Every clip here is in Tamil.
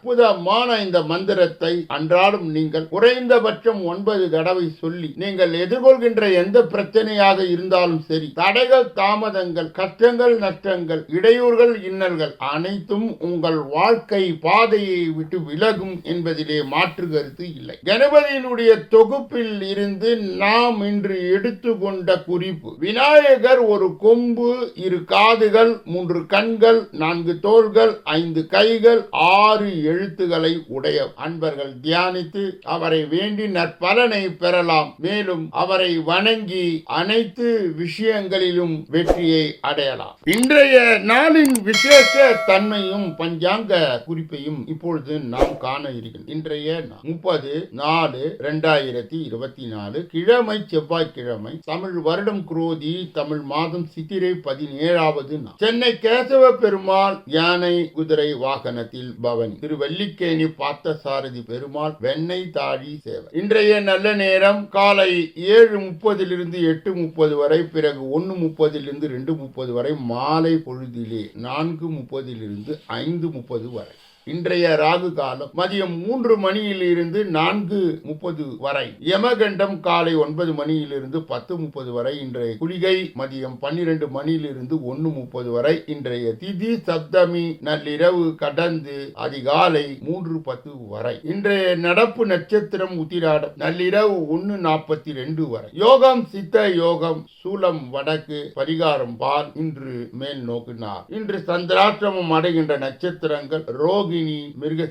அற்புதமான இந்த மந்திரத்தை அன்றாடம் நீங்கள் குறைந்தபட்சம் ஒன்பது தடவை சொல்லி நீங்கள் எதிர்கொள்கின்ற எந்த பிரச்சனையாக இருந்தாலும் சரி தடைகள் தாமதங்கள் கஷ்டங்கள் நஷ்டங்கள் இடையூறுகள் இன்னல்கள் அனைத்தும் உங்கள் வாழ்க்கை பாதையை விட்டு விலகும் என்பதிலே மாற்று கருத்து இல்லை. கணபதியினுடைய தொகுப்பில் இருந்து நாம் இன்று எடுத்துக்கொண்ட குறிப்பு விநாயகர் ஒரு கொம்பு இரு காதுகள் மூன்று கண்கள் நான்கு தோள்கள் ஐந்து கைகள் ஆறு எழுத்துக்களை உடைய அன்பர்கள் தியானித்து அவரை வேண்டி நற்பலனை பெறலாம். மேலும் அவரை வணங்கி அனைத்து விஷயங்களிலும் வெற்றியை அடையலாம். இன்றைய நாளின் விசேஷ தன்மையும் பஞ்சாங்க குறிப்பையும் இப்பொழுது நாம் காண இருக்கிறோம் இன்றைய முப்பது நாலு இரண்டாயிரத்தி இருபத்தி நாலு கிழமை செவ்வாய்க்கிழமை தமிழ் வருடம் குரோதி தமிழ் மாதம் சித்திரை பதினேழாவது நாள். சென்னை கேசவ பெருமாள் யானை குதிரை வாகனத்தில் பவனி. வெள்ளிக்கேணி பார்த்த சாரதி பெருமாள் வெண்ணெய் தாழி சேவை இன்றைய நல்ல நேரம் காலை ஏழு முப்பதிலிருந்து எட்டு முப்பது வரை பிறகு ஒன்று முப்பதிலிருந்து ரெண்டு முப்பது வரை மாலை பொழுதிலே நான்கு முப்பதிலிருந்து ஐந்து முப்பது வரை. இன்றைய ராகு காலம் மதியம் மூன்று மணியில் இருந்து நான்கு முப்பது வரை. யமகண்டம் காலை ஒன்பது மணியிலிருந்து பத்து முப்பது வரை. இன்றைய குளிகை மதியம் பன்னிரண்டு மணியிலிருந்து ஒன்று முப்பது வரை. இன்றைய திதி சப்தமி நள்ளிரவு கடந்து அதிகாலை மூன்று பத்து வரை. இன்றைய நடப்பு நட்சத்திரம் உத்திராடம் நள்ளிரவு ஒன்று நாற்பத்தி ரெண்டு வரை. யோகம் சித்த யோகம் சூலம் வடக்கு பரிகாரம் பால் இன்று மேல் நோக்கினார். இன்று சந்திராசிரமம் அடைகின்ற நட்சத்திரங்கள் ரோகி ரோகிணி மிருக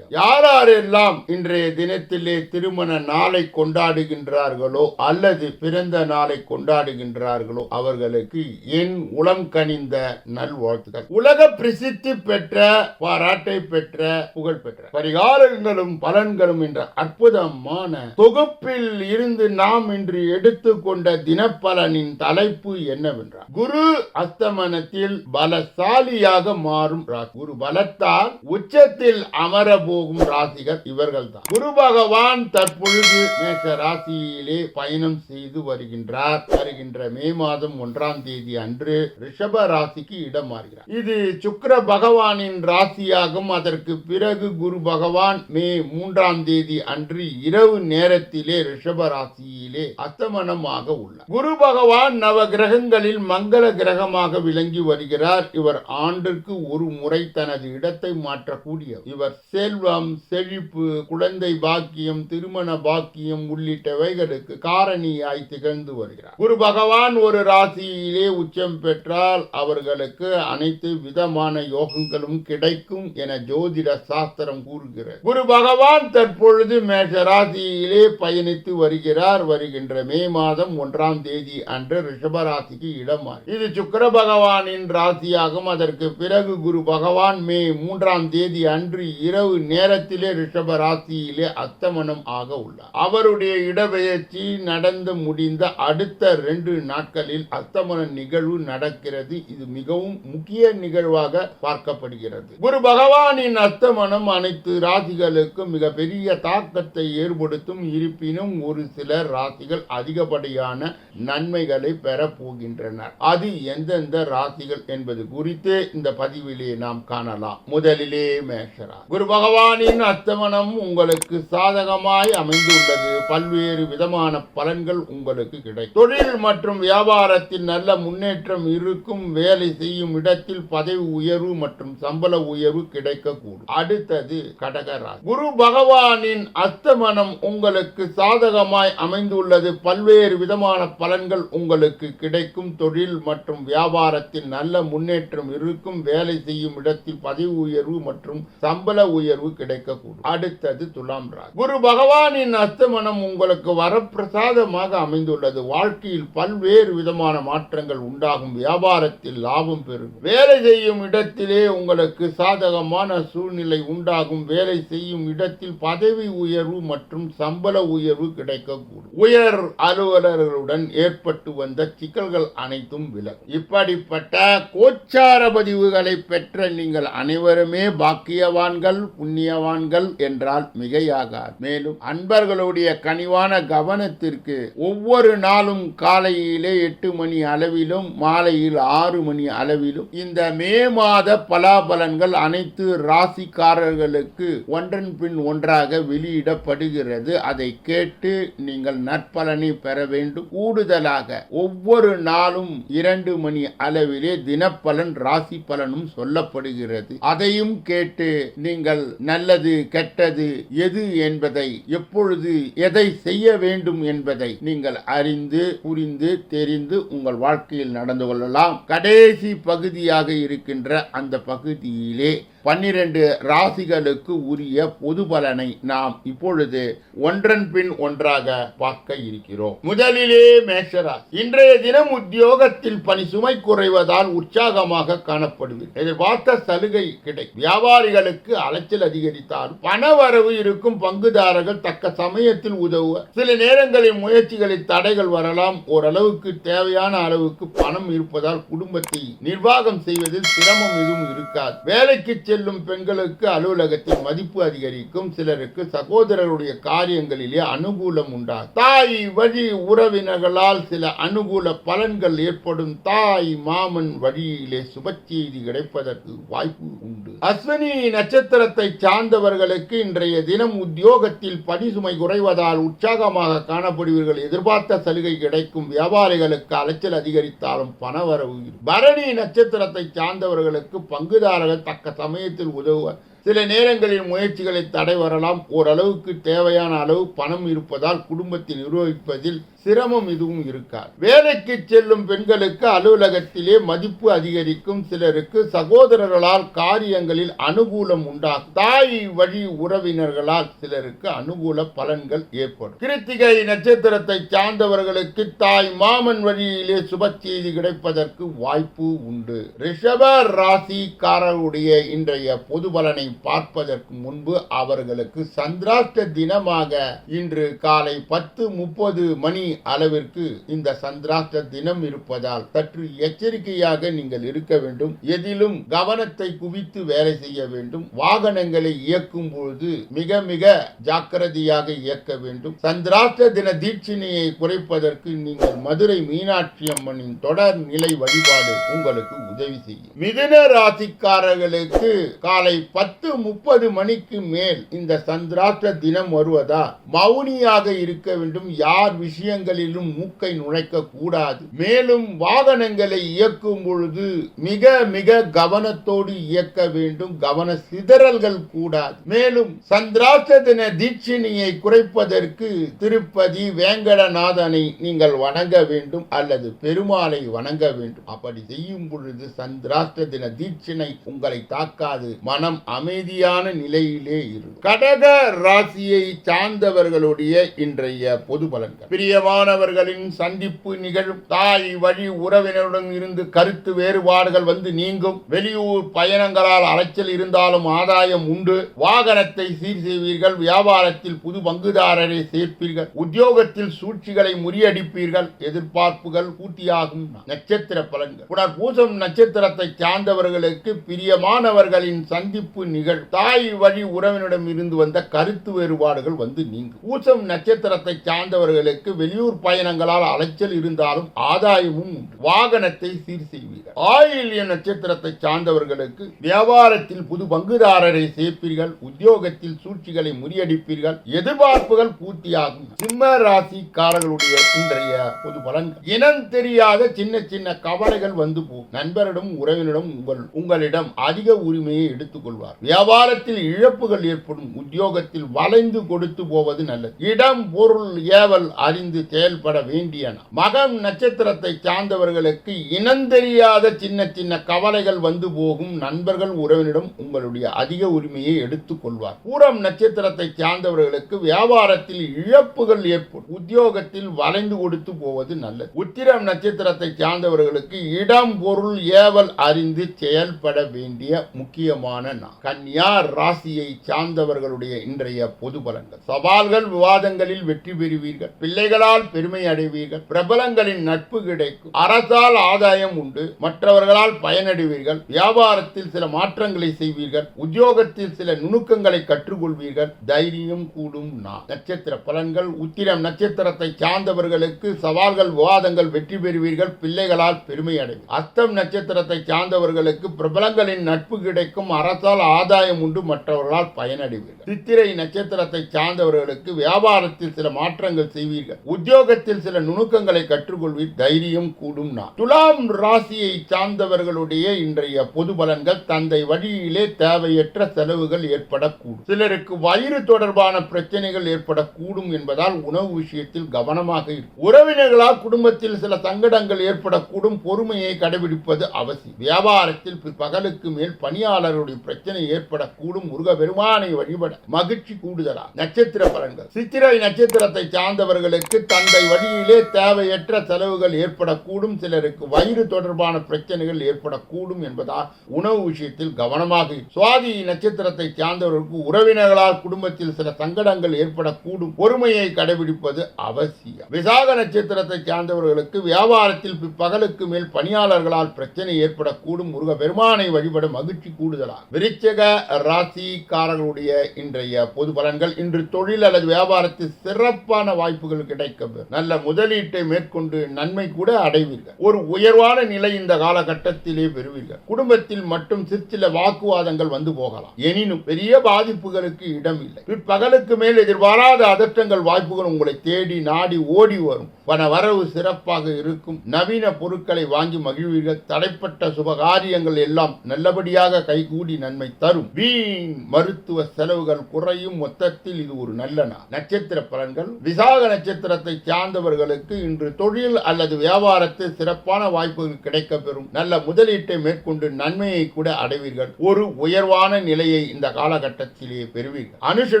யாரெல்லாம் இன்றைய தினத்திலே திருமண நாளை கொண்டாடுகின்றார்களோ அல்லது பிறந்த நாளை கொண்டாடுகின்றார்களோ அவர்களுக்கு என் உளம் கனிந்த நல்வாழ்த்துக்கள். உலக பிரசித்தி பெற்ற பாராட்டை பெற்ற புகழ் பெற்ற பரிகாரங்களும் பலன்களும் என்ற அற்புதமான தொகுப்பில் இருந்து நாம் இன்று எடுத்துக்கொண்ட தினப்பலனின் தலைப்பு என்னவென்றால் குரு அஸ்தமனத்தில் பலசாலியாக மாறும் குரு பலத்தால் உச்சத்தில் அமர போகும் ராசிகள் இவர்கள் தான் குரு பகவான் தற்பொழுது மேஷ ராசியிலே பயணம் செய்து வருகின்றார். வருகின்ற மே மாதம் ஒன்றாம் தேதி அன்று ரிஷப ராசிக்கு இடம் மாறுகிறார். இது சுக்கர பகவானின் ராசியாகும். அதற்கு பிறகு குரு பகவான் மே மூன்றாம் தேதி அன்று இரவு நேரத்திலே ரிஷப ராசியிலே அஸ்தமனமாக உள்ளார். குரு பகவான் நவ கிரகங்களில் மங்கள கிரகமாக விளங்கி வருகிறார். இவர் ஆண்டிற்கு ஒரு முறை தனது இடத்தை மாற்றக்கூடியவர் இவர் செல்வம் செழிப்பு குழந்தை பாக்கியம் திருமண பாக்கியம் உள்ளிட்டவைகளுக்கு காரணியாய் திகழ்ந்து வருகிறார். குரு பகவான் ஒரு ராசியிலே உச்சம் பெற்றால் அவர்களுக்கு அனைத்து விதமான யோகங்களும் கிடைக்கும் என ஜோதிட சாஸ்திரம் கூறுகிறது. குரு பகவான் தற்பொழுது மேஷ ராசியிலே பயணித்து வருகிறார். வருகின்ற மே மாதம் ஒன்றாம் தேதி அன்று ரிஷபராசிக்கு இடம் இது சுக்கர பகவானின் ராசியாகும். அதற்கு பிறகு குரு பகவான் மே மூன்றாம் தேதி அன்று இரவு நேரத்திலே ரிஷப ராசியிலே அஸ்தமனம் ஆக உள்ளார். அவருடைய இடப்பெயர்ச்சி நடந்து முடிந்த அடுத்த ரெண்டு நாட்களில் அஸ்தமன நிகழ்வு நடக்கிறது. இது மிகவும் முக்கிய நிகழ்வாக பார்க்கப்படுகிறது. குரு பகவானின் அஸ்தமனம் அனைத்து ராசிகளுக்கும் மிக பெரிய தாக்கத்தை ஏற்படுத்தும். இருப்பினும் ஒரு சில ராசிகள் அதிகப்படியான நன்மைகளை பெறப் போகின்றனர். அது எந்தெந்த ராசிகள் என்பது குறித்து இந்த பதிவிலே நாம் காணலாம். முதலிலே மேஷரா. குரு பகவானின் அஸ்தமனம் உங்களுக்கு சாதகமாய் அமைந்துள்ளது. பல்வேறு விதமான பலன்கள் உங்களுக்கு கிடைக்கும். தொழில் மற்றும் வியாபாரத்தில் நல்ல முன்னேற்றம் இருக்கும். வேலை செய்யும் இடத்தில் பதவி உயர்வு மற்றும் சம்பள உயர்வு கிடைக்கக்கூடும். அடுத்தது கடகராசி. குரு பகவானின் அஸ்தமனம் உங்களுக்கு சாதகமாய் அமைந்துள்ளது. பல்வேறு விதமான பலன்கள் உங்களுக்கு கிடைக்கும். தொழில் மற்றும் வியாபாரத்தில் நல்ல முன்னேற்றம் இருக்கும். வேலை செய்யும் இடத்தில் பதவி உயர்வு மற்றும் மற்றும் சம்பள உயர்வு கிடைக்கக்கூடும். அடுத்தது துலாம் ராசி. குரு பகவானின் அஸ்தமனம் உங்களுக்கு வரப்பிரசாதமாக அமைந்துள்ளது. வாழ்க்கையில் பல்வேறு விதமான மாற்றங்கள் உண்டாகும். வியாபாரத்தில் லாபம் பெறும். வேலை செய்யும் இடத்திலே உங்களுக்கு சாதகமான சூழ்நிலை உண்டாகும். வேலை செய்யும் இடத்தில் பதவி உயர்வு மற்றும் சம்பள உயர்வு கிடைக்கக்கூடும். உயர் அலுவலர்களுடன் ஏற்பட்டு வந்த சிக்கல்கள் அனைத்தும் விலகும். இப்படிப்பட்ட கோச்சார பதிவுகளை பெற்ற நீங்கள் அனைவருமே பாக்கியவான்கள் புண்ணியவான்கள் என்றால் மிகையாகாது. மேலும் அன்பர்களுடைய கனிவான கவனத்திற்கு ஒவ்வொரு நாளும் காலையிலே எட்டு மணி அளவிலும் மாலையில் ஆறு மணி அளவிலும் இந்த மே மாத பலாபலன்கள் அனைத்து ராசிக்காரர்களுக்கு ஒன்றன் பின் ஒன்றாக வெளியிடப்படுகிறது. அதை கேட்டு நீங்கள் நற்பலனை பெற வேண்டும். கூடுதலாக ஒவ்வொரு நாளும் இரண்டு மணி அளவிலே தினப்பலன் ராசி பலனும் சொல்லப்படுகிறது. அதையும் கே கேட்டு நீங்கள் நல்லது கெட்டது எது என்பதை எப்பொழுது எதை செய்ய வேண்டும் என்பதை நீங்கள் அறிந்து புரிந்து தெரிந்து உங்கள் வாழ்க்கையில் நடந்து கொள்ளலாம். கடைசி பகுதியாக இருக்கின்ற அந்த பகுதியிலே பன்னிரண்டு ராசிகளுக்கு உரிய பொது பலனை நாம் இப்பொழுது ஒன்றன் பின் ஒன்றாக பார்க்க இருக்கிறோம். முதலிலே மேஷராசி. இன்றைய தினம் உத்தியோகத்தில் பணி சுமை குறைவதால் உற்சாகமாக காணப்படுவீர் எதிர்பார்த்த சலுகை கிடைக்கும். வியாபாரிகளுக்கு அலைச்சல் அதிகரித்தால் பண வரவு இருக்கும் பங்குதாரர்கள் தக்க சமயத்தில் உதவுவர் சில நேரங்களில் முயற்சிகளில் தடைகள் வரலாம். ஓரளவுக்கு தேவையான அளவுக்கு பணம் இருப்பதால் குடும்பத்தை நிர்வாகம் செய்வதில் சிரமம் எதுவும் இருக்காது. வேலைக்கு செல்லும் பெண்களுக்கு அலுவலகத்தில் மதிப்பு அதிகரிக்கும். சிலருக்கு சகோதரருடைய காரியங்களிலே அனுகூலம் உண்டாகும். தாய் வழி உறவினர்களால் சில அனுகூல பலன்கள் ஏற்படும். தாய் மாமன் வழியிலே சுப செய்தி கிடைப்பதற்கு வாய்ப்பு உண்டு. அஸ்வினி நட்சத்திரத்தை சார்ந்தவர்களுக்கு இன்றைய தினம் உத்தியோகத்தில் பணி சுமை குறைவதால் உற்சாகமாக காணப்படுவீர்கள். எதிர்பார்த்த சலுகை கிடைக்கும். வியாபாரிகளுக்கு அலைச்சல் அதிகரித்தாலும் பணவரவு இருக்கும். பரணி நட்சத்திரத்தை சார்ந்தவர்களுக்கு பங்குதாரர்கள் தக்க சமயத்தில் உதவுவர் சில நேரங்களில் முயற்சிகளை தடை வரலாம். ஓரளவுக்கு தேவையான அளவு பணம் இருப்பதால் குடும்பத்தை நிர்வகிப்பதில் சிரமம் எதுவும் இருக்காது. வேலைக்கு செல்லும் பெண்களுக்கு அலுவலகத்திலே மதிப்பு அதிகரிக்கும் சிலருக்கு சகோதரர்களால் காரியங்களில் அனுகூலம் உண்டாகும். தாய் வழி உறவினர்களால் சிலருக்கு அனுகூல பலன்கள் ஏற்படும். கிருத்திகை நட்சத்திரத்தை சார்ந்தவர்களுக்கு தாய் மாமன் வழியிலே சுப செய்தி கிடைப்பதற்கு வாய்ப்பு உண்டு. ரிஷப ராசிக்காரருடைய இன்றைய பொது பலனை பார்ப்பதற்கு முன்பு அவர்களுக்கு சந்திராஷ்ட தினமாக இன்று காலை பத்து முப்பது மணி அளவிற்கு இந்த சந்திராஷ்ட தினம் இருப்பதால் சற்று எச்சரிக்கையாக நீங்கள் இருக்க வேண்டும். எதிலும் கவனத்தை குவித்து வேலை செய்ய வேண்டும். வாகனங்களை இயக்கும் பொழுது மிக மிக ஜாக்கிரதையாக இயக்க வேண்டும். சந்திராஷ்ட தின தீட்சிணையை குறைப்பதற்கு நீங்கள் மதுரை மீனாட்சி அம்மனின் தொடர் நிலை வழிபாடு உங்களுக்கு உதவி செய்யும். மிதுன ராசிக்காரர்களுக்கு காலை பத்து முப்பது மணிக்கு மேல் இந்த சந்திராஷ்ட தினம் வருவதா மௌனியாக இருக்க வேண்டும். யார் விஷயம் விஷயங்களிலும் மூக்கை நுழைக்க கூடாது மேலும் வாகனங்களை இயக்கும் பொழுது மிக மிக கவனத்தோடு இயக்க வேண்டும். கவன சிதறல்கள் கூடாது. மேலும் சந்திராஷ்ட தின தீட்சிணியை குறைப்பதற்கு திருப்பதி வேங்கடநாதனை நீங்கள் வணங்க வேண்டும் அல்லது பெருமாளை வணங்க வேண்டும். அப்படி செய்யும் பொழுது சந்திராஷ்ட தின தீட்சிணை உங்களை தாக்காது. மனம் அமைதியான நிலையிலே இருக்கும் கடக ராசியை சார்ந்தவர்களுடைய இன்றைய பொது பலன்கள். பிரியமானவர்களின் சந்திப்பு நிகழும். தாய் வழி உறவினருடன் இருந்து கருத்து வேறுபாடுகள் வந்து நீங்கும். வெளியூர் பயணங்களால் அலைச்சல் இருந்தாலும் ஆதாயம் உண்டு. வாகனத்தை சீர் செய்வீர்கள். வியாபாரத்தில் புது பங்குதாரரை சேர்ப்பீர்கள். உத்தியோகத்தில் சூழ்ச்சிகளை முறியடிப்பீர்கள். எதிர்பார்ப்புகள் பூர்த்தியாகும் நட்சத்திர பலன்கள். உடற் பூசம் நட்சத்திரத்தை சார்ந்தவர்களுக்கு பிரியமானவர்களின் சந்திப்பு நிகழ் தாய் வழி உறவினரிடம் இருந்து வந்த கருத்து வேறுபாடுகள் வந்து நீங்கும். பூசம் நட்சத்திரத்தை சார்ந்தவர்களுக்கு வெளியூர் பயணங்களால் அலைச்சல் இருந்தாலும் ஆதாயமும் உண்டு. வாகனத்தை சீர் செய்வீர்கள் ஆயில்ய நட்சத்திரத்தை சார்ந்தவர்களுக்கு வியாபாரத்தில் புது பங்குதாரரை சேர்ப்பீர்கள் உத்தியோகத்தில் சூழ்ச்சிகளை முறியடிப்பீர்கள் எதிர்பார்ப்புகள் பூர்த்தியாகும். சிம்ம ராசிக்காரர்களுடைய இன்றைய பொது பலன்கள். இனம் தெரியாத சின்ன சின்ன கவலைகள் வந்து போகும். நண்பரிடம் உறவினரிடம் உங்கள் உங்களிடம் அதிக உரிமையை எடுத்துக் கொள்வார் வியாபாரத்தில் இழப்புகள் ஏற்படும். உத்தியோகத்தில் வளைந்து கொடுத்து போவது நல்லது. இடம் பொருள் ஏவல் அறிந்து செயல்பட வேண்டியன. மகம் நட்சத்திரத்தை சார்ந்தவர்களுக்கு இனந்தெரியாத சின்ன சின்ன கவலைகள் வந்து போகும் நண்பர்கள் உறவினரிடம் உங்களுடைய அதிக உரிமையை எடுத்துக் கொள்வார். பூரம் நட்சத்திரத்தை சார்ந்தவர்களுக்கு வியாபாரத்தில் இழப்புகள் ஏற்படும். உத்தியோகத்தில் வளைந்து கொடுத்து போவது நல்லது. உத்திரம் நட்சத்திரத்தை சார்ந்தவர்களுக்கு இடம் பொருள் ஏவல் அறிந்து செயல்பட வேண்டிய முக்கியமான நாள். கன்னியா ராசியை சார்ந்தவர்களுடைய இன்றைய பொது பலன்கள். சவால்கள் விவாதங்களில் வெற்றி பெறுவீர்கள். பிள்ளைகளால் பெருமை அடைவீர்கள். பிரபலங்களின் நட்பு கிடைக்கும். அரசால் ஆதாயம் உண்டு. மற்றவர்களால் பயனடைவீர்கள். வியாபாரத்தில் சில மாற்றங்களை செய்வீர்கள். உத்தியோகத்தில் சில நுணுக்கங்களை கற்றுக்கொள்வீர்கள். தைரியம் கூடும் நான் நட்சத்திர பலன்கள் உத்திரம். நட்சத்திரத்தை சார்ந்தவர்களுக்கு சவால்கள் விவாதங்கள் வெற்றி பெறுவீர்கள். பிள்ளைகளால் பெருமை அடைவீர்கள். அஸ்தம் நட்சத்திரத்தை சார்ந்தவர்களுக்கு பிரபலங்களின் நட்பு கிடைக்கும். அரசால் ஆதாயம் உண்டு. மற்றவர்களால் பயனடைவீர்கள். சித்திரை நட்சத்திரத்தை சார்ந்தவர்களுக்கு வியாபாரத்தில் சில மாற்றங்கள் செய்வீர்கள். உத்தியோகத்தில் சில நுணுக்கங்களை கற்றுக்கொள்வீர். தைரியம் கூடும் நான். துலாம் ராசியை சார்ந்தவர்களுடைய இன்றைய பொது பலன்கள் தந்தை வழியிலே தேவையற்ற செலவுகள் ஏற்படக்கூடும். சிலருக்கு வயிறு தொடர்பான பிரச்சனைகள் ஏற்படக்கூடும் என்பதால் உணவு விஷயத்தில் கவனமாக இருக்கும் உறவினர்களால் குடும்பத்தில் சில சங்கடங்கள் ஏற்படக்கூடும். பொறுமையை கடைபிடிப்பது அவசியம். வியாபாரத்தில் பகலுக்கு மேல் பணியாளருடைய பிரச்சனை ஏற்படக்கூடும். முருக பெருமானை வழிபட மகிழ்ச்சி கூடுதலா நட்சத்திர பலன்கள். சித்திரை நட்சத்திரத்தை சார்ந்தவர்களுக்கு தந்தை வழியிலே தேவையற்ற செலவுகள் ஏற்படக்கூடும். சிலருக்கு வயிறு தொடர்பான பிரச்சனைகள் ஏற்படக்கூடும் என்பதால் உணவு விஷயத்தில் கவனமாக சுவாதி நட்சத்திரத்தை சார்ந்தவர்களுக்கு உறவினர்களால் குடும்பத்தில் சில சங்கடங்கள் ஏற்படக்கூடும். பொறுமையை கடைபிடிப்பது அவசியம். விசாக நட்சத்திரத்தை சார்ந்தவர்களுக்கு வியாபாரத்தில் பகலுக்கு மேல் பணியாளர்களால் பிரச்சனை ஏற்படக்கூடும். முருக பெருமானை வழிபட மகிழ்ச்சி கூடுதலாக. விருச்சக ராசிக்காரர்களுடைய இன்றைய பொது பலன்கள். இன்று தொழில் அல்லது வியாபாரத்தில் சிறப்பான வாய்ப்புகள் கிடைக்கும் நல்ல முதலீட்டை மேற்கொண்டு நன்மை கூட அடைவீர்கள் ஒரு உயர்வான நிலை இந்த காலகட்டத்திலே பெறுவீர்கள் குடும்பத்தில் மட்டும் சிற்சில வாக்குவாதங்கள் வந்து போகலாம். எனினும் பெரிய பாதிப்புகளுக்கு இடம் இல்லை பிற்பகலுக்கு மேல் எதிர்பாராத அதற்றங்கள் வாய்ப்புகள் உங்களை தேடி நாடி ஓடி வரும். பண வரவு சிறப்பாக இருக்கும். நவீன பொருட்களை வாங்கி மகிழ்வீர்கள். தடைப்பட்ட சுபகாரியங்கள் எல்லாம் நல்லபடியாக கைகூடி நன்மை தரும். வீண் மருத்துவ செலவுகள் குறையும். மொத்தத்தில் இது ஒரு நல்ல நாள். நட்சத்திர பலன்கள் விசாக நட்சத்திரத்தை சார்ந்தவர்களுக்கு இன்று தொழில் அல்லது வியாபாரத்தில் சிறப்பான வாய்ப்புகள் கிடைக்க பெறும் நல்ல முதலீட்டை மேற்கொண்டு நன்மையை கூட அடைவீர்கள். ஒரு உயர்வான நிலையை இந்த காலகட்டத்திலேயே பெறுவீர்கள். அனுஷ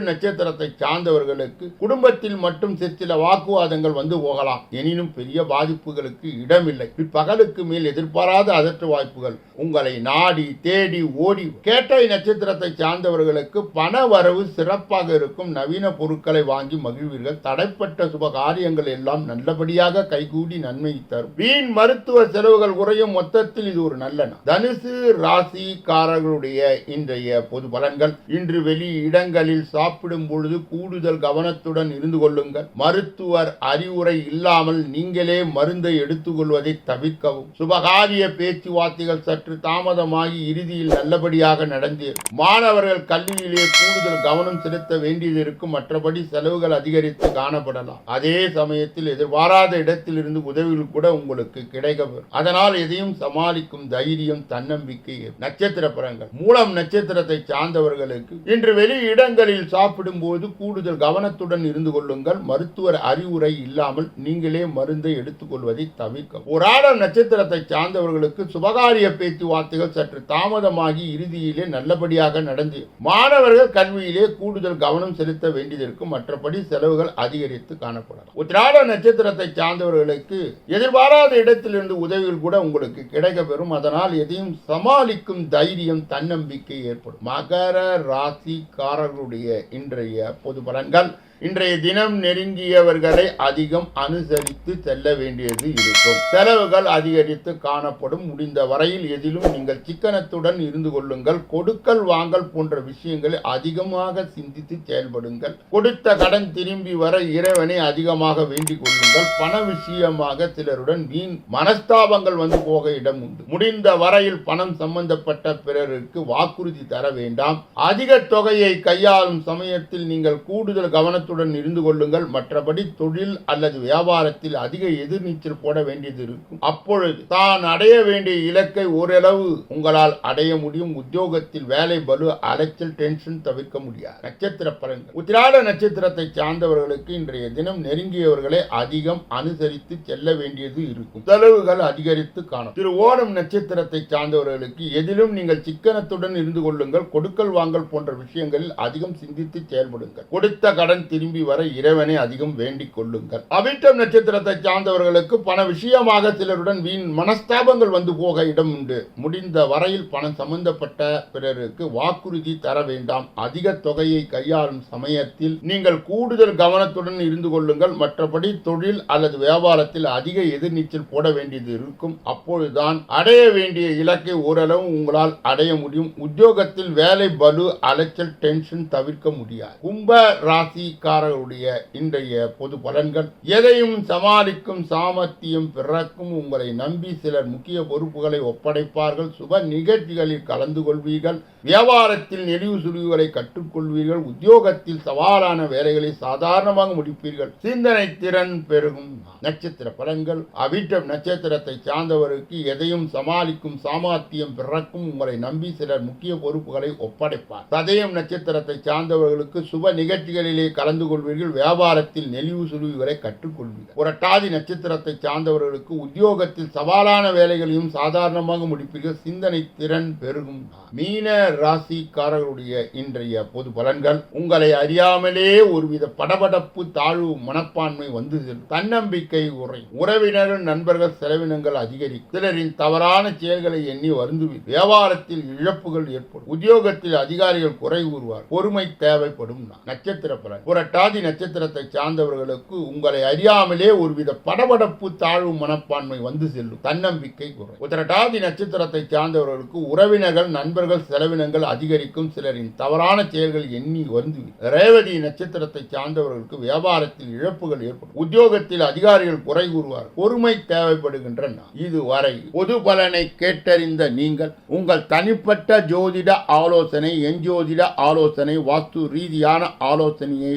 நட்சத்திரத்தை சார்ந்தவர்களுக்கு குடும்பத்தில் மட்டும் சிற்சில வாக்குவாதங்கள் வந்து போகலாம். எனினும் பெரிய பாதிப்புகளுக்கு இடமில்லை. இப்பகலுக்கு மேல் எதிர்பாராத அதற்ற வாய்ப்புகள். உங்களை நாடி தேடி ஓடி. கேட்டை நட்சத்திரத்தை சார்ந்தவர்களுக்கு பண வரவு சிறப்பாக இருக்கும். நவீன பொருட்களை வாங்கி மகிழ்வீர்கள். தடைப்பட்ட சுபகாரிய காரியங்கள் எல்லாம் நல்லபடியாக கைகூடி நன்மை தரும். வீண் மருத்துவ செலவுகள் குறையும் மொத்தத்தில் இது ஒரு நல்ல தனுசு ராசிக்காரர்களுடைய இன்றைய பொது பலன்கள். இன்று வெளி இடங்களில் சாப்பிடும் பொழுது கூடுதல் கவனத்துடன் இருந்து கொள்ளுங்கள். மருத்துவர் அறிவுரை இல்லாமல் நீங்களே மருந்தை எடுத்துக்கொள்வதை தவிர்க்கவும். சுபகாரிய பேச்சுவார்த்தைகள் சற்று தாமதமாகி இறுதியில் நல்லபடியாக நடந்தேறும் மாணவர்கள் கல்வியிலே கூடுதல் கவனம் செலுத்த வேண்டியது இருக்கும். மற்றபடி செலவுகள் அதிகரித்து காணப்படலாம். அதே சமயத்தில் எதிர்பாராத இடத்திலிருந்து உதவிகள் கூட உங்களுக்கு கிடைக்க அதனால் எதையும் சமாளிக்கும் தைரியம் தன்னம்பிக்கை நட்சத்திர பலன்கள் மூலம் நட்சத்திரத்தை சார்ந்தவர்களுக்கு இன்று வெளி இடங்களில் சாப்பிடும் போது கூடுதல் கவனத்துடன் இருந்து கொள்ளுங்கள். மருத்துவர் அறிவுரை இல்லாமல் நீங்களே மருந்தை எடுத்துக்கொள்வதை தவிர்க்க. ஒரு நட்சத்திரத்தை சார்ந்தவர்களுக்கு சுபகாரிய பேச்சுவார்த்தைகள் சற்று தாமதமாகி இறுதியிலே நல்லபடியாக நடந்து மாணவர்கள் கல்வியிலே கூடுதல் கவனம் செலுத்த வேண்டியதற்கு மற்றபடி செலவுகள் அதிகரித்து காணப்படலாம். உத்திராட நட்சத்திரத்தை சார்ந்தவர்களுக்கு எதிர்பாராத இடத்திலிருந்து உதவிகள் கூட உங்களுக்கு கிடைக்கப்பெறும். அதனால் எதையும் சமாளிக்கும் தைரியம் தன்னம்பிக்கை ஏற்படும். மகர ராசிக்காரர்களுடைய இன்றைய பொது பலன்கள். இன்றைய தினம் நெருங்கியவர்களை அதிகம் அனுசரித்து செல்ல வேண்டியது இருக்கும். செலவுகள் அதிகரித்து காணப்படும். முடிந்த வரையில் எதிலும் நீங்கள் சிக்கனத்துடன் இருந்து கொள்ளுங்கள். கொடுக்கல் வாங்கல் போன்ற விஷயங்களை அதிகமாக சிந்தித்து செயல்படுங்கள். கொடுத்த கடன் திரும்பி வர இறைவனை அதிகமாக வேண்டிக் கொள்ளுங்கள். பண விஷயமாக சிலருடன் வீண் மனஸ்தாபங்கள் வந்து போக இடம் உண்டு. முடிந்த வரையில் பணம் சம்பந்தப்பட்ட பிறருக்கு வாக்குறுதி தர வேண்டாம். அதிக தொகையை கையாளும் சமயத்தில் நீங்கள் கூடுதல் கவனத்துடன் கவனத்துடன் இருந்து கொள்ளுங்கள். மற்றபடி தொழில் அல்லது வியாபாரத்தில் அதிக எதிர்நீச்சல் போட வேண்டியது இருக்கும். அப்பொழுது தான் அடைய வேண்டிய இலக்கை ஓரளவு உங்களால் அடைய முடியும். உத்தியோகத்தில் வேலை பலு அலைச்சல் டென்ஷன் தவிர்க்க முடியாது. நட்சத்திர பலன்கள். உத்திராட நட்சத்திரத்தை சார்ந்தவர்களுக்கு இன்றைய தினம் நெருங்கியவர்களை அதிகம் அனுசரித்து செல்ல வேண்டியது இருக்கும். செலவுகள் அதிகரித்து காணும். திரு ஓணம் நட்சத்திரத்தை சார்ந்தவர்களுக்கு எதிலும் நீங்கள் சிக்கனத்துடன் இருந்து கொள்ளுங்கள். கொடுக்கல் வாங்கல் போன்ற விஷயங்களில் அதிகம் சிந்தித்து செயல்படுங்கள். கொடுத்த கடன் திரும்பி வர இறைவனை அதிகம் வேண்டிக் கொள்ளுங்கள். அவிட்டம் நட்சத்திரத்தை சார்ந்தவர்களுக்கு பண விஷயமாக சிலருடன் வீண் மனஸ்தாபங்கள் வந்து போக இடம் உண்டு. முடிந்த வரையில் பணம் சம்பந்தப்பட்ட பிறருக்கு வாக்குறுதி தர வேண்டாம். அதிக தொகையை கையாளும் சமயத்தில் நீங்கள் கூடுதல் கவனத்துடன் இருந்து கொள்ளுங்கள். மற்றபடி தொழில் அல்லது வியாபாரத்தில் அதிக எதிர்நீச்சல் போட வேண்டியது இருக்கும். அப்பொழுதுதான் அடைய வேண்டிய இலக்கை ஓரளவு உங்களால் அடைய முடியும். உத்தியோகத்தில் வேலை பலு அலைச்சல் டென்ஷன் தவிர்க்க முடியாது. கும்ப ராசி ராசிக்காரருடைய இன்றைய பொது பலன்கள். எதையும் சமாளிக்கும் சாமர்த்தியம் பிறக்கும் உங்களை நம்பி சிலர் முக்கிய பொறுப்புகளை ஒப்படைப்பார்கள். சுப நிகழ்ச்சிகளில் கலந்து கொள்வீர்கள். வியாபாரத்தில் நெளிவு சுழிவுகளை கற்றுக்கொள்வீர்கள். உத்தியோகத்தில் சவாலான வேலைகளை சாதாரணமாக முடிப்பீர்கள். சிந்தனை திறன் பெருகும். நட்சத்திர பலன்கள். அவிட்டம் நட்சத்திரத்தை சார்ந்தவருக்கு எதையும் சமாளிக்கும் சாமர்த்தியம் பிறக்கும் உங்களை நம்பி சிலர் முக்கிய பொறுப்புகளை ஒப்படைப்பார். சதயம் நட்சத்திரத்தை சார்ந்தவர்களுக்கு சுப நிகழ்ச்சிகளிலே கலந்து கொள்வீர்கள் வியாபாரத்தில் நெளிவு சுழிவுகளை கற்றுக்கொள்வீர்கள். புரட்டாதி நட்சத்திரத்தை சார்ந்தவர்களுக்கு உத்தியோகத்தில் சவாலான வேலைகளையும் சாதாரணமாக முடிப்பீர்கள். சிந்தனை திறன் பெருகும். மீன ராசிக்காரர்களுடைய இன்றைய பொது பலன்கள் உங்களை அறியாமலே ஒருவித படபடப்பு தாழ்வு மனப்பான்மை வந்து தன்னம்பிக்கை உரை உறவினர்கள் நண்பர்கள் செலவினங்கள் அதிகரிக்கும். சிலரின் தவறான செயல்களை எண்ணி வருந்துவீர் வியாபாரத்தில் இழப்புகள் ஏற்படும். உத்தியோகத்தில் அதிகாரிகள் குறை கூறுவார் பொறுமை தேவைப்படும். நட்சத்திர பலன். புரட்டாதி நட்சத்திரத்தை சார்ந்தவர்களுக்கு உங்களை அறியாமலே ஒருவித படபடப்பு தாழ்வு மனப்பான்மை வந்து செல்லும். தன்னம்பிக்கை குறை. உத்திரட்டாதி நட்சத்திரத்தை சார்ந்தவர்களுக்கு உறவினர்கள் நண்பர்கள் செலவினங்கள் அதிகரிக்கும். சிலரின் தவறான செயல்கள் எண்ணி வந்து ரேவதி நட்சத்திரத்தை சார்ந்தவர்களுக்கு வியாபாரத்தில் இழப்புகள் ஏற்படும். உத்தியோகத்தில் அதிகாரிகள் குறை கூறுவார். பொறுமை தேவைப்படுகின்றன. இதுவரை பொது பலனை கேட்டறிந்த நீங்கள் உங்கள் தனிப்பட்ட ஜோதிட ஆலோசனை எஞ்சோதிட ஆலோசனை வாஸ்து ரீதியான ஆலோசனையை